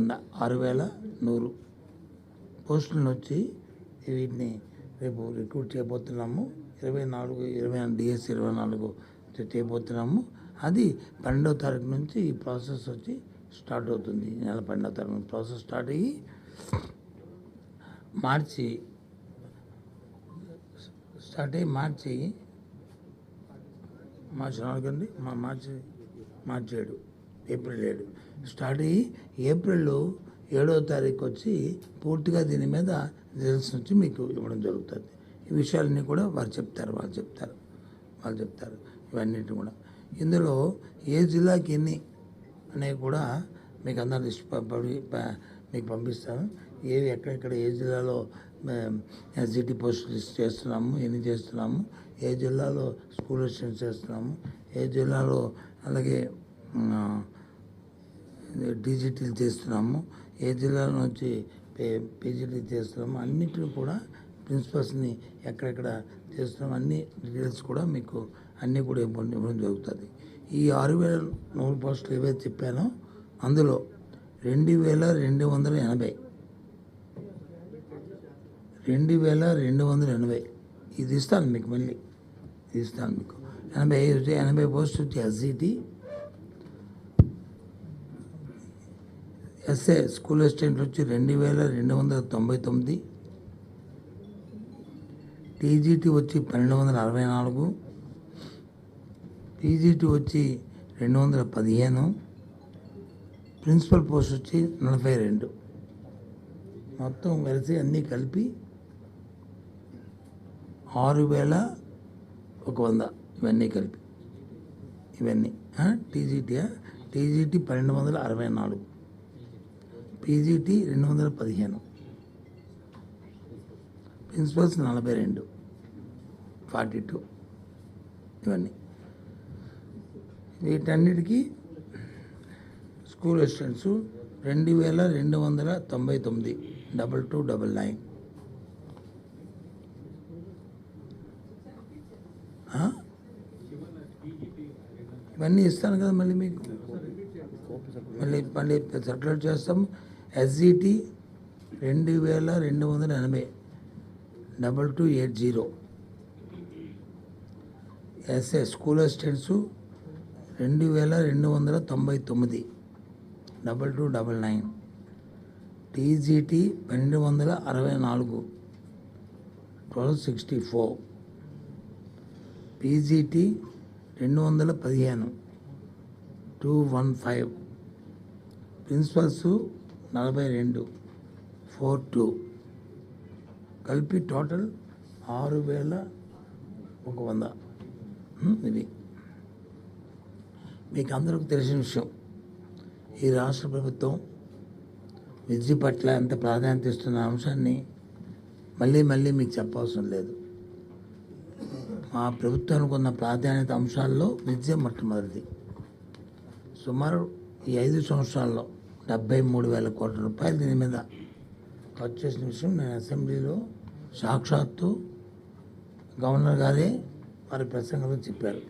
వంద ఆరు వేల నూరు పోస్టులను వచ్చి వీటిని రేపు రిక్రూట్ చేయబోతున్నాము. ఇరవై నాలుగు ఇరవై డిఎస్ ఇరవై నాలుగు చేయబోతున్నాము అది పన్నెండవ తారీఖు నుంచి ఈ ప్రాసెస్ వచ్చి స్టార్ట్ అవుతుంది. ఈ నెల పన్నెండవ తారీఖు నుంచి ప్రాసెస్ స్టార్ట్ అయ్యి మార్చి స్టార్ట్ అయ్యి మార్చి మార్చి నాలుగు అండి. మా మార్చి మార్చి ఏడు. ఏప్రిల్ ఏడు. స్టార్ట్ అయ్యి ఏప్రిల్ ఏడవ తారీఖు వచ్చి పూర్తిగా దీని మీద రిజల్ట్స్ నుంచి మీకు ఇవ్వడం జరుగుతుంది. ఈ విషయాలన్నీ కూడా వారు చెప్తారు వాళ్ళు చెప్తారు వాళ్ళు చెప్తారు. ఇవన్నిటి కూడా. ఇందులో ఏ జిల్లాకి ఎన్ని అనేవి కూడా మీకు అందరు లిస్ట్ పంపి మీకు పంపిస్తాను. ఏవి ఎక్కడెక్కడ ఏ జిల్లాలో ఎస్జిటి పోస్ట్ లిస్ట్ చేస్తున్నాము ఎన్ని చేస్తున్నాము ఏ జిల్లాలో స్కూల్ లిస్ట్ చేస్తున్నాము ఏ జిల్లాలో అలాగే డిజిటల్ చేస్తున్నాము ఏ జిల్లాలో నుంచి పే పీజీటీ చేస్తున్నాము అన్నింటిని కూడా ప్రిన్సిపల్స్ని ఎక్కడెక్కడ చేస్తున్నాము అన్ని డీటెయిల్స్ కూడా మీకు అన్నీ కూడా ఇవ్వడం జరుగుతుంది. ఈ ఆరు వేల నూరు పోస్టులు ఏవైతే చెప్పానో అందులో రెండు వేల రెండు వందల ఎనభై రెండు వేల రెండు వందల ఎనభై ఇది ఇస్తాను మీకు మళ్ళీ. ఇది ఇస్తాను మీకు. ఎనభై ఎనభై పోస్ట్ వచ్చి ఎస్జిటి ఎస్ఏ స్కూల్ అసిస్టెంట్ వచ్చి రెండు వేల రెండు వందల తొంభై తొమ్మిది. టీజీటీ వచ్చి పన్నెండు వందల అరవై నాలుగు. పీజీటీ వచ్చి రెండు వందల పదిహేను. ప్రిన్సిపల్ పోస్ట్ వచ్చి నలభై రెండు. మొత్తం కలిసి అన్నీ కలిపి ఆరు వేల ఒక వంద. ఇవన్నీ కలిపి. ఇవన్నీ. టీజీటీ టీజీటీ పన్నెండు వందల అరవై నాలుగు. పీజీటీ రెండు వందల పదిహేను. ప్రిన్సిపల్స్ నలభై రెండు. Forty two. ఇవన్నీ. వీటన్నిటికీ స్కూల్ అసిస్టెంట్స్ రెండు వేల రెండు వందల తొంభై తొమ్మిది. Double two double nine. ఇవన్నీ ఇస్తాను కదా మళ్ళీ మీకు. మళ్ళీ మళ్ళీ సర్క్యులేట్ చేస్తాం ఎస్జిటి రెండు వేల రెండు వందల ఎనభై double two eight zero SA school assistants రెండు వేల రెండు వందల తొంభై తొమ్మిది double two double nine TGT పన్నెండు వందల అరవై నాలుగు ట్వెల్వ్ సిక్స్టీ ఫోర్ పీజీటీ రెండు వందల పదిహేను టూ వన్ ఫైవ్ ప్రిన్సిపల్స్ నలభై రెండు ఫోర్ టూ. కలిపి టోటల్ ఆరు వేల ఒక వంద. ఇవి ఇది. మీకు అందరికి తెలిసిన విషయం. ఈ రాష్ట్ర ప్రభుత్వం విద్య పట్ల ఎంత ప్రాధాన్యత ఇస్తున్న అంశాన్ని మళ్ళీ మళ్ళీ మీకు చెప్పవసరం లేదు. మా ప్రభుత్వానికి ఉన్న ప్రాధాన్యత అంశాల్లో విద్య మొట్టమొదటిది. సుమారు ఈ ఐదు సంవత్సరాల్లో డెబ్బై మూడు వేల కోట్ల రూపాయలు దీని మీద ఖర్చు చేసిన విషయం నేను అసెంబ్లీలో సాక్షాత్తు గవర్నర్ గారే వారి ప్రసంగంలో చెప్పారు.